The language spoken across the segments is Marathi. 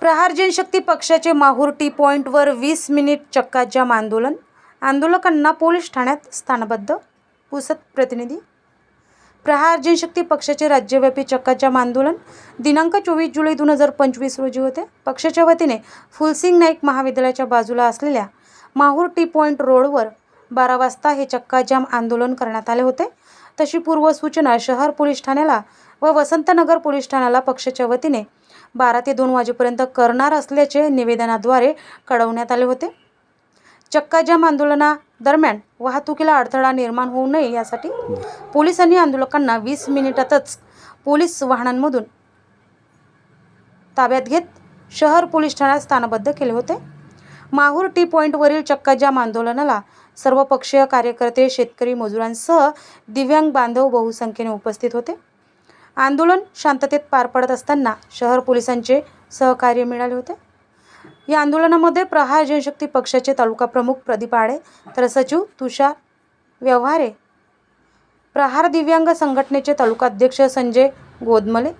प्रहार जनशक्ती पक्षाचे माहूर टी पॉईंटवर वीस मिनिट चक्काजाम आंदोलन. आंदोलकांना पोलीस ठाण्यात स्थानबद्ध. पुसत प्रतिनिधी. प्रहार जनशक्ती पक्षाचे राज्यव्यापी चक्काजाम आंदोलन. दिनांक चोवीस जुलै दोन हजार पंचवीस रोजी होते. पक्षाच्या वतीने फुलसिंग नाईक महाविद्यालयाच्या बाजूला असलेल्या माहूर टी पॉईंट रोडवर बारा वाजता हे चक्काजाम आंदोलन करण्यात आले होते. तशी पूर्वसूचना शहर पोलीस ठाण्याला व वसंतनगर पोलीस ठाण्याला पक्षाच्या वतीने बारा ते दोन वाजेपर्यंत करणार असल्याचे निवेदनाद्वारे कळवण्यात आले होते. चक्काजाम आंदोलनादरम्यान वाहतुकीला अडथळा निर्माण होऊ नये यासाठी पोलिसांनी आंदोलकांना वीस मिनिटातच पोलीस वाहनांमधून ताब्यात घेत शहर पोलीस ठाण्यात स्थानबद्ध केले होते. माहूर टी पॉईंटवरील चक्काजाम आंदोलनाला सर्वपक्षीय कार्यकर्ते शेतकरी मजुरांसह दिव्यांग बांधव बहुसंख्येने उपस्थित होते. आंदोलन शांततेत पार पडत असताना शहर पोलिसांचे सहकार्य मिळाले होते. या आंदोलनामध्ये प्रहार जनशक्ती पक्षाचे तालुका प्रमुख प्रदीप आडे तर सचिव तुषार व्यवहारे प्रहार दिव्यांग संघटनेचे तालुका अध्यक्ष संजय गोदमले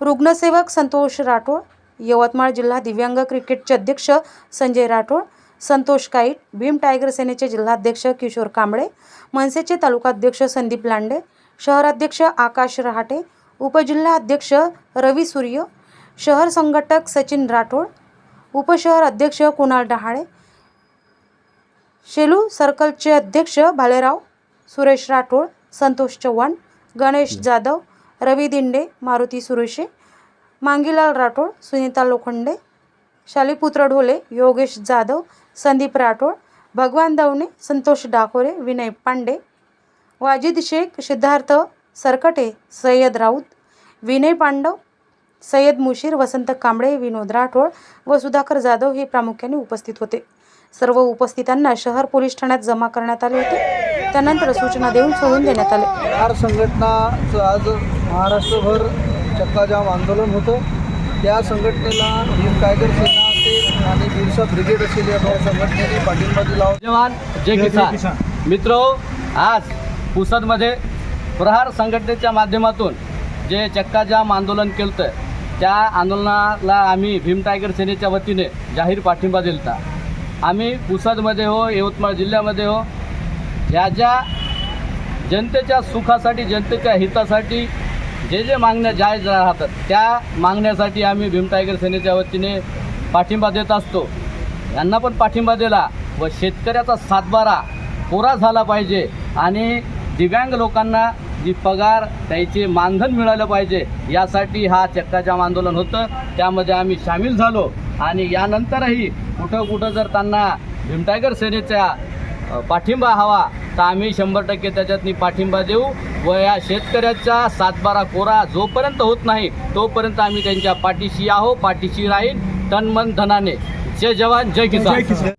रुग्णसेवक संतोष राठोड यवतमाळ जिल्हा दिव्यांग क्रिकेटचे अध्यक्ष संजय राठोड संतोष काईट भीम टायगर सेनेचे जिल्हाध्यक्ष किशोर कांबळे मनसेचे तालुकाध्यक्ष संदीप लांडे शहराध्यक्ष आकाश रहाटे उपजिल्हाध्यक्ष रवी सूर्य शहर संघटक सचिन राठोड उपशहर अध्यक्ष कुणाल डहाळे शेलू सर्कलचे अध्यक्ष भालेराव सुरेश राठोड संतोष चव्हाण गणेश जाधव रवी दिंडे मारुती सुरेशे मांगीलाल राठोड सुनीता लोखंडे शालिपुत्र ढोले योगेश जाधव संदीप राठोड भगवान दवणे संतोष डाकोरे विनय पांडे वाजिद शेख सिद्धार्थ सरकटे सय्यद राऊत विनय पांडव सय्यद मुशीर वसंत कांबळे विनोद राठोड व सुधाकर जाधव हे प्रामुख्याने उपस्थित होते. सर्व उपस्थितांना शहर पोलीस ठाण्यात जमा करण्यात आले होते. त्यानंतर सूचना देऊन सोडून देण्यात आले. प्रहार संघटनाचं आज महाराष्ट्रभर चक्काजाम आंदोलन होतं. त्या संघटनेला भीम टायगर सेना असेल आणि बिरसा ब्रिगेड असेल या दोन संघटनेने पाठिंबा दिला. होता जवान जय किसान. मित्र आज पुसदमध्ये प्रहार संघटनेच्या माध्यमातून जे चक्काजाम आंदोलन केलं त्या आंदोलनाला आम्ही भीम टायगर सेनेच्या वतीने जाहीर पाठिंबा दिलता. आम्ही पुसदमध्ये हो यवतमाळ जिल्ह्यामध्ये हो ह्या ज्या जनतेच्या सुखासाठी जनतेच्या हितासाठी जे जे मागण्या जायज राहतात त्या मागण्यासाठी आम्ही भीम टायगर सेनेच्या वतीने पाठिंबा देत असतो. यांना पण पाठिंबा दिला व शेतकऱ्याचा सातबारा पुरा झाला पाहिजे आणि दिव्यांग लोकांना जी पगार त्याचे मानधन मिळालं पाहिजे यासाठी हा चक्काजाम आंदोलन होतं. त्यामध्ये आम्ही सामील झालो आणि यानंतरही कुठं कुठं जर त्यांना भीमटायगर सेनेचा पाठिंबा हवा तर आम्ही शंभर टक्के त्याच्यातनी पाठिंबा देऊ. व या शेतकऱ्याचा सातबारा कोरा जोपर्यंत होत नाही तोपर्यंत आम्ही त्यांच्या पाठीशी आहो पाठीशी राहील तन मन धनाने. जय जवान जय किसान.